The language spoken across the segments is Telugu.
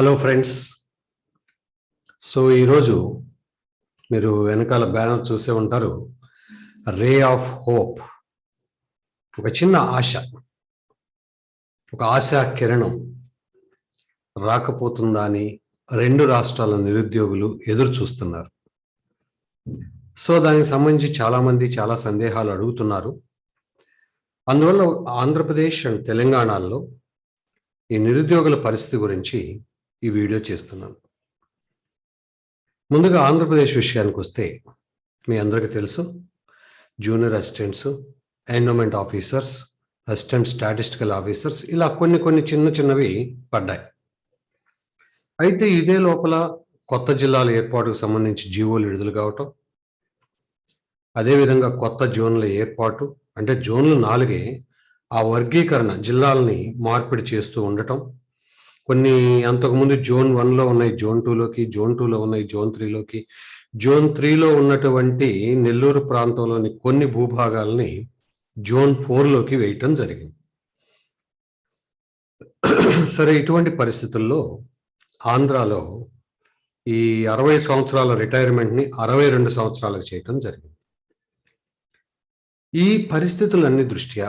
హలో ఫ్రెండ్స్ సో ఈరోజు మీరు వెనకాల బ్యానర్ చూసే ఉంటారు. రే ఆఫ్ హోప్ ఒక చిన్న ఆశ. ఒక ఆశా కిరణం రాకపోతుందా అని రెండు రాష్ట్రాల నిరుద్యోగులు ఎదురు చూస్తున్నారు. సో దానికి సంబంధించి చాలామంది చాలా సందేహాలు అడుగుతున్నారు. అందువల్ల ఆంధ్రప్రదేశ్ అండ్ తెలంగాణలో ఈ నిరుద్యోగుల పరిస్థితి గురించి ఈ వీడియో చేస్తున్నాను. ముందుగా ఆంధ్రప్రదేశ్ విషయానికి వస్తే మీ అందరికీ తెలుసు junior assistants endowment officers assistant statistical officers ఇలా కొన్ని కొన్ని చిన్న చిన్నవి పడ్డాయి. అయితే ఇదే లోపల కొత్త జిల్లాల ఏర్పాటుకు సంబంధించి జీవోలు విడుదల కావటం అదేవిధంగా కొత్త జోన్ల ఏర్పాటు అంటే జోన్లు నాలుగే ఆ వర్గీకరణ జిల్లాలని మార్పిడి చేస్తూ ఉండటం కొన్ని అంతకుముందు జోన్ వన్లో ఉన్నాయి జోన్ టూలోకి జోన్ టూలో ఉన్నాయి జోన్ త్రీలోకి జోన్ త్రీలో ఉన్నటువంటి నెల్లూరు ప్రాంతంలోని కొన్ని భూభాగాల్ని జోన్ ఫోర్లోకి వేయటం జరిగింది. సరే ఇటువంటి పరిస్థితుల్లో ఆంధ్రాలో ఈ అరవై సంవత్సరాల రిటైర్మెంట్ని అరవై రెండు సంవత్సరాలకు చేయటం జరిగింది. ఈ పరిస్థితులన్నీ దృష్ట్యా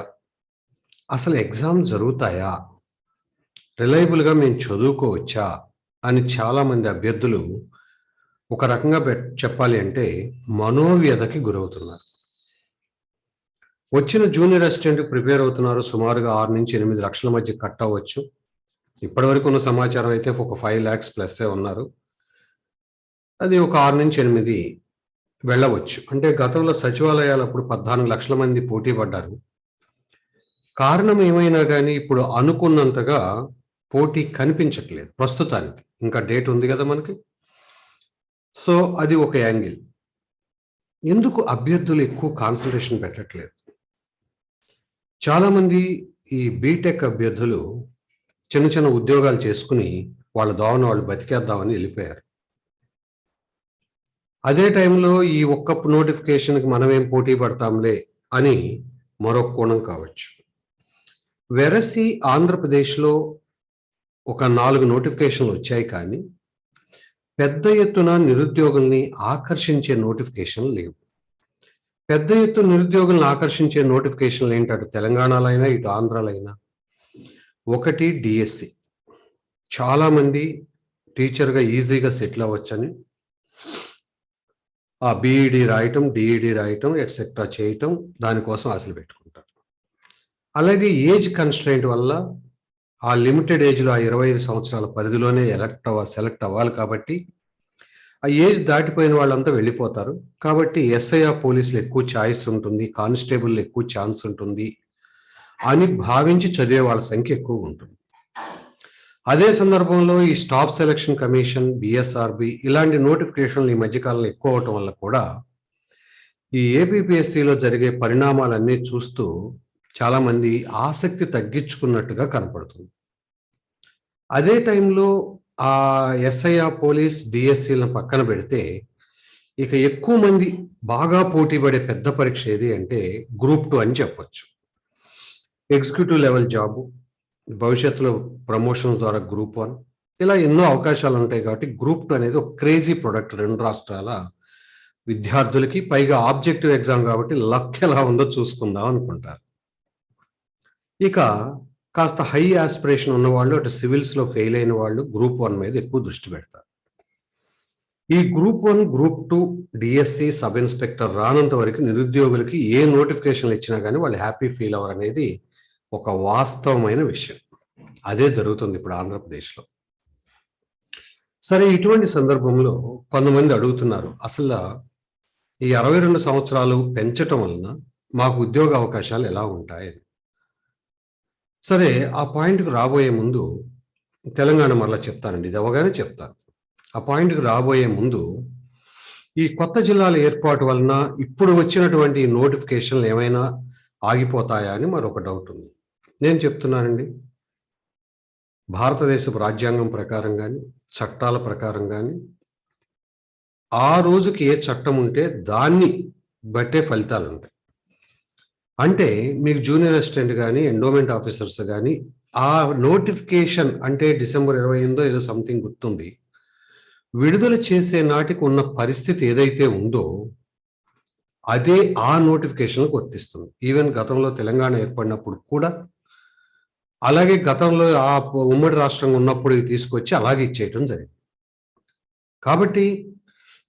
అసలు ఎగ్జామ్ జరుగుతాయా? రిలయబుల్గా మేము చదువుకోవచ్చా? అని చాలామంది అభ్యర్థులు ఒక రకంగా చెప్పాలి అంటే మనోవ్యధకి గురవుతున్నారు. వచ్చిన జూనియర్ అసిస్టెంట్ ప్రిపేర్ అవుతున్నారు. సుమారుగా ఆరు నుంచి ఎనిమిది లక్షల మధ్య కట్ అవ్వచ్చు. ఇప్పటివరకు ఉన్న సమాచారం అయితే ఒక ఫైవ్ ల్యాక్స్ ప్లస్సే ఉన్నారు. అది ఒక ఆరు నుంచి ఎనిమిది వెళ్ళవచ్చు. అంటే గతంలో సచివాలయాలు అప్పుడు పద్నాలుగు లక్షల మంది పోటీ పడ్డారు. కారణం ఏమైనా కానీ ఇప్పుడు అనుకున్నంతగా పోటీ కనిపించట్లేదు ప్రస్తుతానికి. ఇంకా డేట్ ఉంది కదా మనకి. సో అది ఒక యాంగిల్. ఎందుకు అభ్యర్థులు ఎక్కువ కాన్సన్ట్రేషన్ పెట్టట్లేదు? చాలామంది ఈ బీటెక్ అభ్యర్థులు చిన్న చిన్న ఉద్యోగాలు చేసుకుని వాళ్ళ దోవన వాళ్ళు బతికేద్దామని వెళ్ళిపోయారు. అదే టైంలో ఈ ఒక్క నోటిఫికేషన్కి మనమేం పోటీ పడతాంలే అని మరో కోణం కావచ్చు. వెరసి ఆంధ్రప్రదేశ్లో ఒక నాలుగు నోటిఫికేషన్లు వచ్చాయి కానీ పెద్ద ఎత్తున నిరుద్యోగుల్ని ఆకర్షించే నోటిఫికేషన్లు లేవు. పెద్ద ఎత్తున నిరుద్యోగులను ఆకర్షించే నోటిఫికేషన్లు ఏంటి? అటు తెలంగాణలో అయినా ఇటు ఆంధ్రాలో అయినా ఒకటి డిఎస్సి. చాలామంది టీచర్గా ఈజీగా సెటిల్ అవ్వచ్చని ఆ బీఈడి రాయటం డిఈడి రాయటం ఎట్సెట్రా చేయటం దానికోసం ఆశలు పెట్టుకుంటారు. అలాగే ఏజ్ కన్స్ట్రైంట్ వల్ల ఆ లిమిటెడ్ ఏజ్లో ఆ ఇరవై ఐదు సంవత్సరాల పరిధిలోనే ఎలక్ట్ అవ్వ సెలెక్ట్ అవ్వాలి కాబట్టి ఆ ఏజ్ దాటిపోయిన వాళ్ళంతా వెళ్ళిపోతారు. కాబట్టి ఎస్ఐఆర్ పోలీసులు ఎక్కువ ఛాయిస్ ఉంటుంది కానిస్టేబుల్ ఎక్కువ ఛాన్స్ ఉంటుంది అని భావించి చదివే వాళ్ళ సంఖ్య ఎక్కువ ఉంటుంది. అదే సందర్భంలో ఈ స్టాఫ్ సెలక్షన్ కమిషన్ బిఎస్ఆర్బి ఇలాంటి నోటిఫికేషన్లు ఈ మధ్యకాలంలో ఎక్కువ అవటం వల్ల కూడా ఈ ఏపీపీఎస్సిలో జరిగే పరిణామాలన్నీ చూస్తూ చాలామంది ఆసక్తి తగ్గించుకున్నట్టుగా కనపడుతుంది. అదే టైంలో ఆ ఎస్ఐఆర్ పోలీస్ బిఎస్సీలను పక్కన పెడితే ఇక ఎక్కువ మంది బాగా పోటీ పడే పెద్ద పరీక్ష ఏది అంటే గ్రూప్ టూ అని చెప్పొచ్చు. ఎగ్జిక్యూటివ్ లెవెల్ జాబు భవిష్యత్తులో ప్రమోషన్ ద్వారా గ్రూప్ వన్ ఇలా ఎన్నో అవకాశాలు ఉంటాయి కాబట్టి గ్రూప్ టూ అనేది ఒక క్రేజీ ప్రొడక్ట్ రెండు రాష్ట్రాల విద్యార్థులకి పైగా ఆబ్జెక్టివ్ ఎగ్జామ్ కాబట్టి లక్ ఎలా ఉందో చూసుకుందాం అనుకుంటారు. ఇక కాస్త హై ఆస్పిరేషన్ ఉన్న వాళ్ళు అటు సివిల్స్లో ఫెయిల్ అయిన వాళ్ళు గ్రూప్ వన్ మీద ఎక్కువ దృష్టి పెడతారు. ఈ group one group two DSC sub inspector రానంత వరకు నిరుద్యోగులకి ఏ నోటిఫికేషన్లు ఇచ్చినా కానీ వాళ్ళు హ్యాపీ ఫీల్ అవ్వరు అనేది ఒక వాస్తవమైన విషయం. అదే జరుగుతుంది ఇప్పుడు ఆంధ్రప్రదేశ్లో. సరే ఇటువంటి సందర్భంలో కొంతమంది అడుగుతున్నారు అసలు ఈ అరవై రెండు సంవత్సరాలు పెంచటం వలన మాకు ఉద్యోగ అవకాశాలు ఎలా ఉంటాయి సరే ఆ పాయింట్కి రాబోయే ముందు తెలంగాణ మరలా చెప్తానండి. ఇది అవగానే చెప్తాను ఆ పాయింట్కి రాబోయే ముందు ఈ కొత్త జిల్లాల ఏర్పాటు వలన ఇప్పుడు వచ్చినటువంటి నోటిఫికేషన్లు ఏమైనా ఆగిపోతాయా అని మరొక డౌట్ ఉంది. నేను చెప్తున్నానండి. భారతదేశపు రాజ్యాంగం ప్రకారం కానీ చట్టాల ప్రకారం కానీ ఆ రోజుకి ఏ చట్టం ఉంటే దాన్ని బట్టే ఫలితాలు ఉంటాయి. అంటే మీకు జూనియర్ అసిస్టెంట్ కానీ ఎండోమెంట్ ఆఫీసర్స్ కానీ ఆ నోటిఫికేషన్ అంటే డిసెంబర్ ఇరవై ఎనిమిదో ఏదో సంథింగ్ గుర్తుంది. విడుదల చేసే నాటికి ఉన్న పరిస్థితి ఏదైతే ఉందో అదే ఆ నోటిఫికేషన్కు వర్తిస్తుంది. ఈవెన్ గతంలో తెలంగాణ ఏర్పడినప్పుడు కూడా అలాగే గతంలో ఆ ఉమ్మడి రాష్ట్రం ఉన్నప్పుడు తీసుకొచ్చి అలాగే ఇచ్చేయటం జరిగింది. కాబట్టి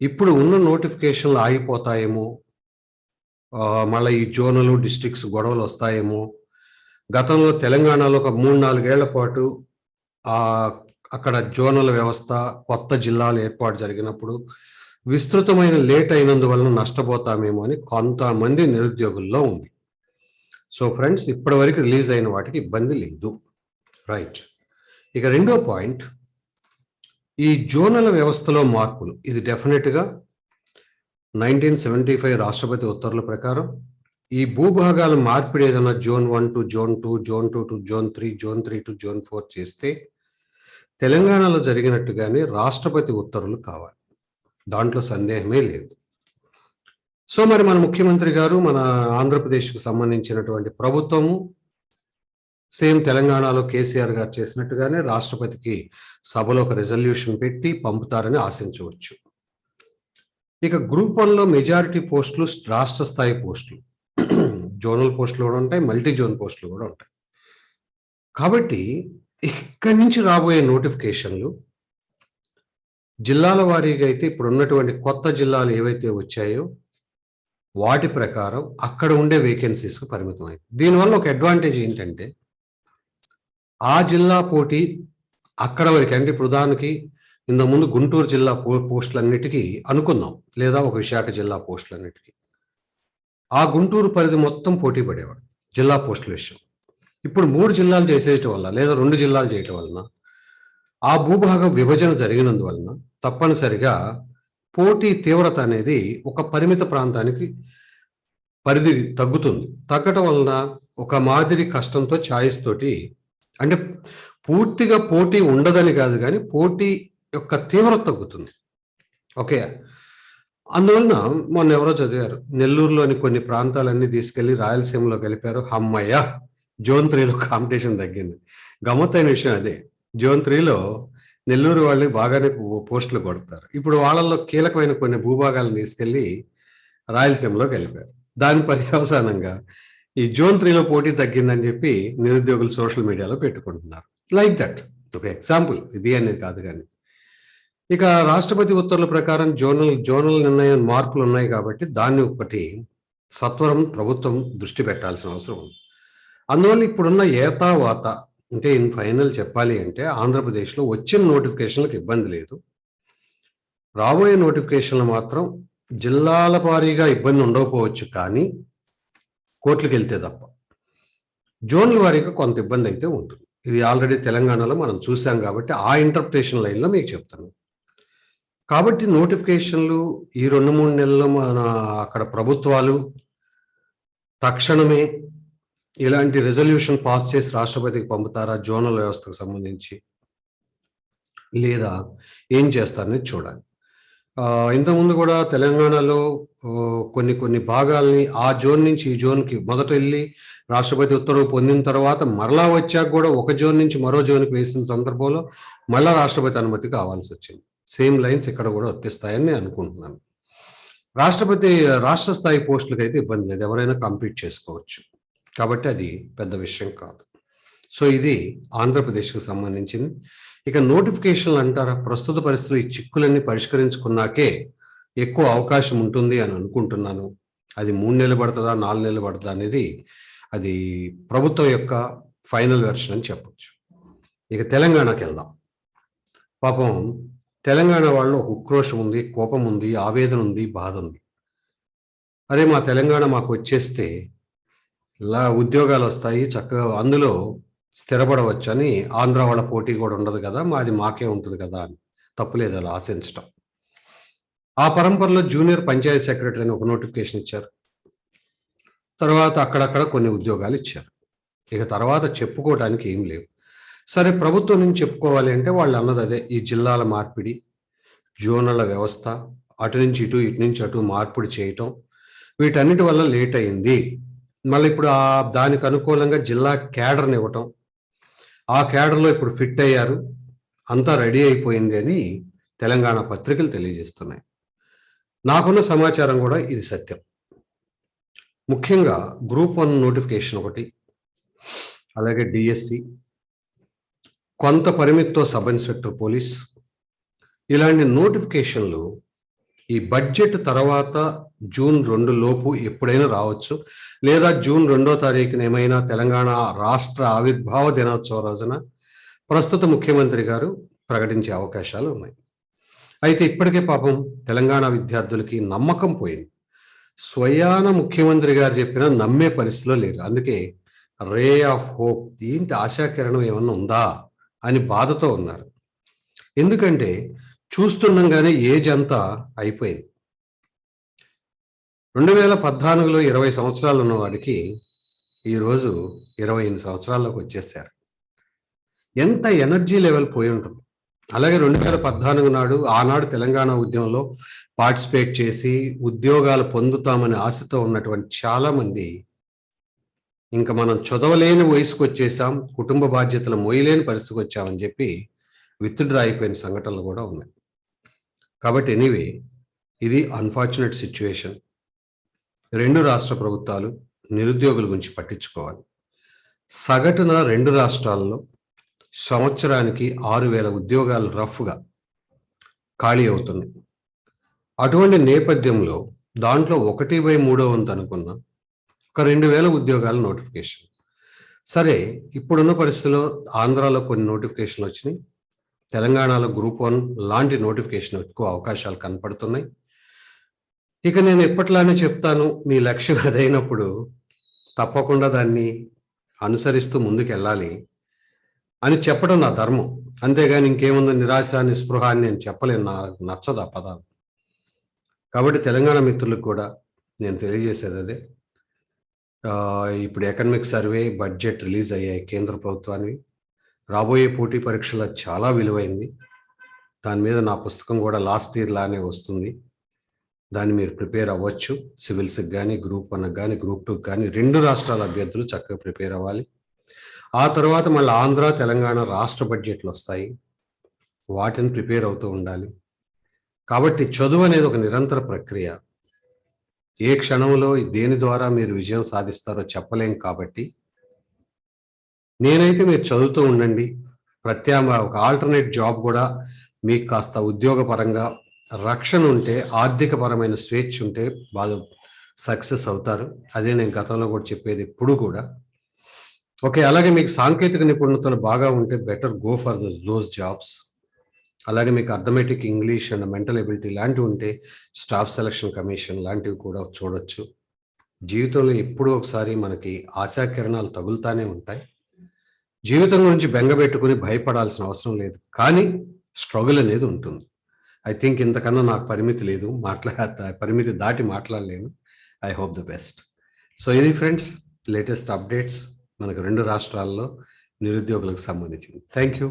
ఇప్పుడు ఉన్న నోటిఫికేషన్లు ఆగిపోతాయేమో? మళ్ళీ ఈ జోనలు డిస్ట్రిక్ట్స్ గొడవలు వస్తాయేమో. గతంలో తెలంగాణలో ఒక మూడు నాలుగేళ్ళ పాటు అక్కడ జోనల్ వ్యవస్థ కొత్త జిల్లాలు ఏర్పాటు జరిగినప్పుడు విస్తృతమైన లేట్ అయినందువలన నష్టపోతామేమో అని కొంతమంది నిరుద్యోగుల్లో ఉంది. సో ఫ్రెండ్స్ ఇప్పటి వరకు రిలీజ్ అయిన వాటికి ఇబ్బంది లేదు. రైట్. ఇక రెండో పాయింట్. ఈ జోనల్ వ్యవస్థలో మార్పులు ఇది డెఫినెట్గా నైన్టీన్ సెవెంటీ ఫైవ్ రాష్ట్రపతి ఉత్తర్వుల ప్రకారం ఈ భూభాగాల మార్పిడి ఏదైనా zone one to zone two zone two to zone three zone three to zone four చేస్తే తెలంగాణలో జరిగినట్టుగానే రాష్ట్రపతి ఉత్తర్వులు కావాలి. దాంట్లో సందేహమే లేదు. సో మరి మన ముఖ్యమంత్రి గారు మన ఆంధ్రప్రదేశ్కు సంబంధించినటువంటి ప్రభుత్వము సేమ్ తెలంగాణలో కేసీఆర్ గారు చేసినట్టుగానే రాష్ట్రపతికి సభలో ఒక రెజల్యూషన్ పెట్టి పంపుతారని ఆశించవచ్చు. ఇక గ్రూప్ వన్లో మెజారిటీ పోస్టులు రాష్ట్ర స్థాయి పోస్టులు. జోనల్ పోస్టులు కూడా ఉంటాయి మల్టీ జోన్ పోస్టులు కూడా ఉంటాయి. కాబట్టి ఇక్కడి నుంచి రాబోయే నోటిఫికేషన్లు జిల్లాల వారీగా అయితే ఇప్పుడు ఉన్నటువంటి కొత్త జిల్లాలు ఏవైతే వచ్చాయో వాటి ప్రకారం అక్కడ ఉండే వేకెన్సీస్కు పరిమితం అయింది దీనివల్ల ఒక అడ్వాంటేజ్ ఏంటంటే ఆ జిల్లా పోటీ అక్కడ వరకు అంటే ఇప్పుడు ఉదాహరణకి ఇంతకుముందు ముందు గుంటూరు జిల్లా పో పోస్టులన్నిటికీ అనుకుందాం. లేదా ఒక విశాఖ జిల్లా పోస్టులన్నిటికీ. ఆ గుంటూరు పరిధి మొత్తం పోటీ పడేవాడు జిల్లా పోస్టుల విషయం. ఇప్పుడు మూడు జిల్లాలు చేసేయటం వల్ల లేదా రెండు జిల్లాలు చేయటం వలన ఆ భూభాగ విభజన జరిగినందువలన తప్పనిసరిగా పోటీ తీవ్రత అనేది ఒక పరిమిత ప్రాంతానికి పరిధి తగ్గుతుంది. తగ్గటం వలన ఒక మాదిరి కష్టంతో ఛాయిస్ తోటి అంటే పూర్తిగా పోటీ ఉండదని కాదు కానీ పోటీ యొక్క తీవ్రత తగ్గుతుంది. ఓకే. అందువలన మొన్న ఎవరో చదివారు నెల్లూరులోని కొన్ని ప్రాంతాలన్నీ తీసుకెళ్ళి రాయలసీమలో కలిపారు హమ్మయ్య! జోన్ త్రీలో కాంపిటీషన్ తగ్గింది. గమ్మత్తైన విషయం అదే. జోన్ త్రీలో నెల్లూరు వాళ్ళకి బాగానే పో- పోస్టులు కొడతారు. ఇప్పుడు వాళ్ళల్లో కీలకమైన కొన్ని భూభాగాలను తీసుకెళ్ళి రాయలసీమలో కలిపారు దాని పర్యవసానంగా ఈ జోన్ త్రీలో పోటీ తగ్గిందని చెప్పి నిరుద్యోగులు సోషల్ మీడియాలో పెట్టుకుంటున్నారు. Like that. ఒక ఎగ్జాంపుల్ ఇది అనేది కాదు కానీ. ఇక రాష్ట్రపతి ఉత్తర్వుల ప్రకారం జోనల్ జోనల్ నిర్ణయం మార్పులు ఉన్నాయి కాబట్టి దాన్ని ఒకటి సత్వరం ప్రభుత్వం దృష్టి పెట్టాల్సిన అవసరం ఉంది. అందువల్ల ఇప్పుడున్న ఏతావాత అంటే ఇన్ ఫైనల్ చెప్పాలి అంటే ఆంధ్రప్రదేశ్లో వచ్చిన నోటిఫికేషన్లకు ఇబ్బంది లేదు. రాబోయే నోటిఫికేషన్లు మాత్రం జిల్లాల వారీగా ఇబ్బంది ఉండకపోవచ్చు కానీ కోర్టులకు వెళ్తే తప్ప. జోన్ల వారీగా కొంత ఇబ్బంది అయితే ఉంటుంది. ఇది ఆల్రెడీ తెలంగాణలో మనం చూసాం కాబట్టి ఆ ఇంటర్ప్రిటేషన్ లైన్లో మీకు చెప్తాను. కాబట్టి నోటిఫికేషన్లు ఈ రెండు మూడు నెలలు మన అక్కడ ప్రభుత్వాలు తక్షణమే ఇలాంటి రెజల్యూషన్ పాస్ చేసి రాష్ట్రపతికి పంపుతారా? జోనల్ వ్యవస్థకు సంబంధించి లేదా ఏం చేస్తారని చూడాలి. ఇంతకుముందు కూడా తెలంగాణలో కొన్ని కొన్ని భాగాల్ని ఆ జోన్ నుంచి ఈ జోన్కి మొదట వెళ్ళి రాష్ట్రపతి ఉత్తర్వు పొందిన తర్వాత మరలా వచ్చాక కూడా ఒక జోన్ నుంచి మరో జోన్కి వేసిన సందర్భంలో మళ్ళా రాష్ట్రపతి అనుమతి కావాల్సి వచ్చింది. సేమ్ లైన్స్ ఇక్కడ కూడా వర్తిస్తాయని నేను అనుకుంటున్నాను. రాష్ట్రపతి రాష్ట్ర స్థాయి పోస్టులకు అయితే ఇబ్బంది లేదు. ఎవరైనా కంప్లీట్ చేసుకోవచ్చు. కాబట్టి అది పెద్ద విషయం కాదు. సో ఇది ఆంధ్రప్రదేశ్కి సంబంధించింది. ఇక నోటిఫికేషన్లు అంటారా? ప్రస్తుత పరిస్థితులు ఈ చిక్కులన్నీ పరిష్కరించుకున్నాకే ఎక్కువ అవకాశం ఉంటుంది అని అనుకుంటున్నాను. అది మూడు నెలలు పడుతుందా నాలుగు నెలలు పడుతుందా అనేది అది ప్రభుత్వం యొక్క ఫైనల్ వెర్షన్ అని చెప్పొచ్చు. ఇక తెలంగాణకి వెళ్దాం. పాపం తెలంగాణ వాళ్ళు ఉక్రోషం ఉంది కోపం ఉంది ఆవేదన ఉంది బాధ ఉంది. అరే మా తెలంగాణ మాకు వచ్చేస్తే ఇలా ఉద్యోగాలు వస్తాయి చక్కగా అందులో స్థిరపడవచ్చు అని ఆంధ్ర వాళ్ళ పోటీ కూడా ఉండదు కదా మాది మాకే ఉంటుంది కదా అని తప్పులేదు అలా ఆశించటం. ఆ పరంపరలో జూనియర్ పంచాయతీ సెక్రటరీ అని ఒక నోటిఫికేషన్ ఇచ్చారు. తర్వాత అక్కడక్కడ కొన్ని ఉద్యోగాలు ఇచ్చారు. ఇక తర్వాత చెప్పుకోవడానికి ఏం లేవు. సరే ప్రభుత్వం నుంచి చెప్పుకోవాలి అంటే వాళ్ళు అన్నది అదే. ఈ జిల్లాల మార్పిడి జోనల వ్యవస్థ అటు నుంచి ఇటు ఇటు నుంచి అటు మార్పిడి చేయటం వీటన్నిటి వల్ల లేట్ అయింది. మళ్ళీ ఇప్పుడు ఆ దానికి అనుకూలంగా జిల్లా క్యాడర్ని ఇవ్వటం. ఆ క్యాడర్లో ఇప్పుడు ఫిట్ అయ్యారు. అంతా రెడీ అయిపోయింది అని తెలంగాణ పత్రికలు తెలియజేస్తున్నాయి. నాకున్న సమాచారం కూడా ఇది సత్యం. ముఖ్యంగా గ్రూప్ వన్ నోటిఫికేషన్ ఒకటి అలాగే డిఎస్సి కొంత పరిమితితో సబ్ ఇన్స్పెక్టర్ పోలీస్ ఇలాంటి నోటిఫికేషన్లు ఈ బడ్జెట్ తర్వాత జూన్ రెండు లోపు ఎప్పుడైనా రావచ్చు లేదా జూన్ రెండో తారీఖున ఏమైనా తెలంగాణ రాష్ట్ర ఆవిర్భావ దినోత్సవ రోజున ప్రస్తుత ముఖ్యమంత్రి గారు ప్రకటించే అవకాశాలు ఉన్నాయి. అయితే ఇప్పటికే పాపం తెలంగాణ విద్యార్థులకి నమ్మకం పోయింది. స్వయాన ముఖ్యమంత్రి గారు చెప్పినా నమ్మే పరిస్థితిలో లేరు. అందుకే రే ఆఫ్ హోప్ ఏంటి ఆశాకిరణం ఏమన్నా ఉందా? అని బాధతో ఉన్నారు. ఎందుకంటే చూస్తుండగానే ఏజ్ అంతా అయిపోయింది. రెండు వేల పద్నాలుగులో ఇరవై సంవత్సరాలు ఉన్నవాడికి ఈరోజు ఇరవై ఎనిమిది సంవత్సరాల్లోకి వచ్చేసారు. ఎంత ఎనర్జీ లెవెల్ పోయి ఉంటుంది. అలాగే రెండు వేల పద్నాలుగు నాడు ఆనాడు తెలంగాణ ఉద్యమంలో పార్టిసిపేట్ చేసి ఉద్యోగాలు పొందుతామని ఆశతో ఉన్నటువంటి చాలామంది ఇంకా మనం చదవలేని వయసుకు వచ్చేసాం కుటుంబ బాధ్యతలు మోయలేని పరిస్థితికి వచ్చామని చెప్పి విత్డ్రా అయిపోయిన సంఘటనలు కూడా ఉన్నాయి. కాబట్టి ఎనీవే ఇది అన్ఫార్చునేట్ సిచ్యువేషన్. రెండు రాష్ట్ర ప్రభుత్వాలు నిరుద్యోగుల గురించి పట్టించుకోవాలి. సగటున రెండు రాష్ట్రాల్లో సంవత్సరానికి ఆరు వేల ఉద్యోగాలు రఫ్గా ఖాళీ అవుతున్నాయి. అటువంటి నేపథ్యంలో దాంట్లో ఒకటి బై మూడో వంతు అనుకున్న ఒక రెండు వేల ఉద్యోగాల నోటిఫికేషన్ సరే ఇప్పుడున్న పరిస్థితిలో ఆంధ్రాలో కొన్ని నోటిఫికేషన్లు వచ్చినాయి. తెలంగాణలో గ్రూప్ వన్ లాంటి నోటిఫికేషన్ ఎక్కువ అవకాశాలు కనపడుతున్నాయి. ఇక నేను ఎప్పట్లానే చెప్తాను మీ లక్ష్యం అదైనప్పుడు తప్పకుండా దాన్ని అనుసరిస్తూ ముందుకు వెళ్ళాలి అని చెప్పడం నా ధర్మం. అంతేగాని ఇంకేముందో నిరాశ నిస్పృహ అని నేను చెప్పలేను. నాకు నచ్చదు ఆ పదాలు. కాబట్టి తెలంగాణ మిత్రులకు కూడా నేను తెలియజేసేది అదే. ఇప్పుడు ఎకనమిక్ సర్వే బడ్జెట్ రిలీజ్ అయ్యాయి కేంద్ర ప్రభుత్వానికి రాబోయే పోటీ పరీక్షల చాలా విలువైంది. దాని మీద నా పుస్తకం కూడా లాస్ట్ ఇయర్ లానే వస్తుంది. దాన్ని మీరు ప్రిపేర్ అవ్వచ్చు. సివిల్స్కి కానీ గ్రూప్ వన్కి కానీ గ్రూప్ టూకి కానీ రెండు రాష్ట్రాల అభ్యర్థులు చక్కగా ప్రిపేర్ అవ్వాలి. ఆ తర్వాత మళ్ళీ ఆంధ్ర తెలంగాణ రాష్ట్ర బడ్జెట్లు వస్తాయి. వాటిని ప్రిపేర్ అవుతూ ఉండాలి. కాబట్టి చదువు అనేది ఒక నిరంతర ప్రక్రియ. ఏ క్షణంలో దేని ద్వారా మీరు విజయం సాధిస్తారో చెప్పలేం కాబట్టి నేనైతే మీరు చదువుతూ ఉండండి. ప్రత్యామ్నాయ ఒక ఆల్టర్నేట్ జాబ్ కూడా మీకు కాస్త ఉద్యోగపరంగా రక్షణ ఉంటే ఆర్థికపరమైన స్వేచ్ఛ ఉంటే వాళ్ళు సక్సెస్ అవుతారు. అదే నేను గతంలో కూడా చెప్పేది ఇప్పుడు కూడా. ఓకే అలాగే మీకు సాంకేతిక నిపుణతలు బాగా ఉంటే better go for the those jobs అలాగే మీకు arithmetic English and mental ability లాంటివి ఉంటే స్టాఫ్ సెలక్షన్ కమిషన్ లాంటివి కూడా చూడొచ్చు. జీవితంలో ఎప్పుడూ ఒకసారి మనకి ఆశాకిరణాలు తగులుతానే ఉంటాయి. జీవితం గురించి బెంగబెట్టుకుని భయపడాల్సిన అవసరం లేదు. కానీ స్ట్రగుల్ అనేది ఉంటుంది. ఐ థింక్ ఇంతకన్నా నాకు పరిమితి లేదు. మాట్లా పరిమితి దాటి మాట్లాడలేను. I hope the best. So ఇది ఫ్రెండ్స్ లేటెస్ట్ అప్డేట్స్ మనకు రెండు రాష్ట్రాల్లో నిరుద్యోగులకు సంబంధించింది. Thank you